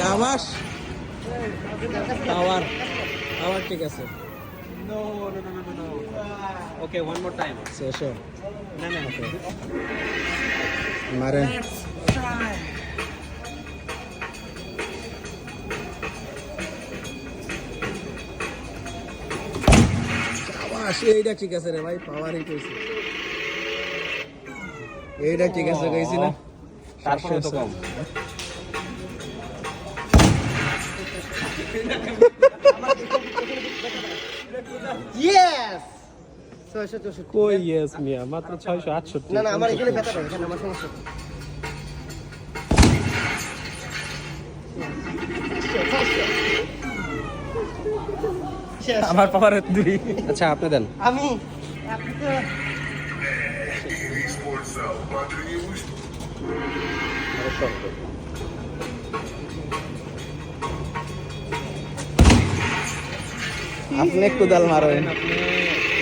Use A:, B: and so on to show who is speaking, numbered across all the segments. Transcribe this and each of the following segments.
A: সাবাস পাওয়ার পাওয়ার ঠিক আছে।
B: No, no, no, no, no. Okay, one more time. No, no, no.
A: এইটা ঠিক আছে রে ভাই পাওয়ারই কইছি। এইটা ঠিক আছে কইছি না?
B: তারপরে তো কম।
C: ইয়েস ছয়শো চৌষট্টি
B: কই ইয়েস মিয়া? মাত্র ছয়শো আটষট্টি।
C: না না আমার এখানে ব্যথা পাই আমার সমস্যা।
B: আমার পাওয়ার দুই। আচ্ছা আপনি দেন।
C: আমি। আপনি তো
A: আপনি কুদাল মারেন।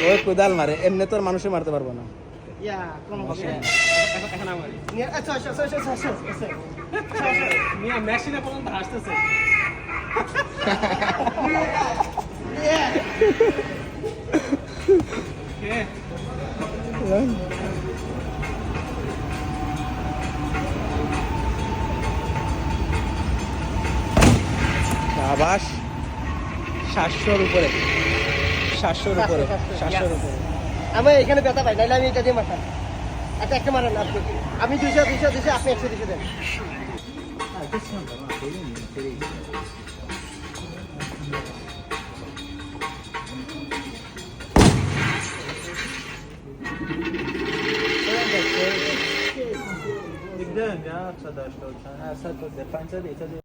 B: ওই
A: ও কুদাল মারে এমনি তো মানুষে মারতে পারব না।
C: ইয়া
A: সাতশোর উপরে। সাতশোর উপরে। সাতশোর উপরে।
C: আমি এখানে ব্যথা পাই নাহলে আমি এটা দিয়ে মারতাম। আচ্ছা একটা মারেন আপনি আমি দুইশো দুইশো দুইশো আপনি একশো দুইশো দেন।
D: Grande, ah, essa da essa da essa da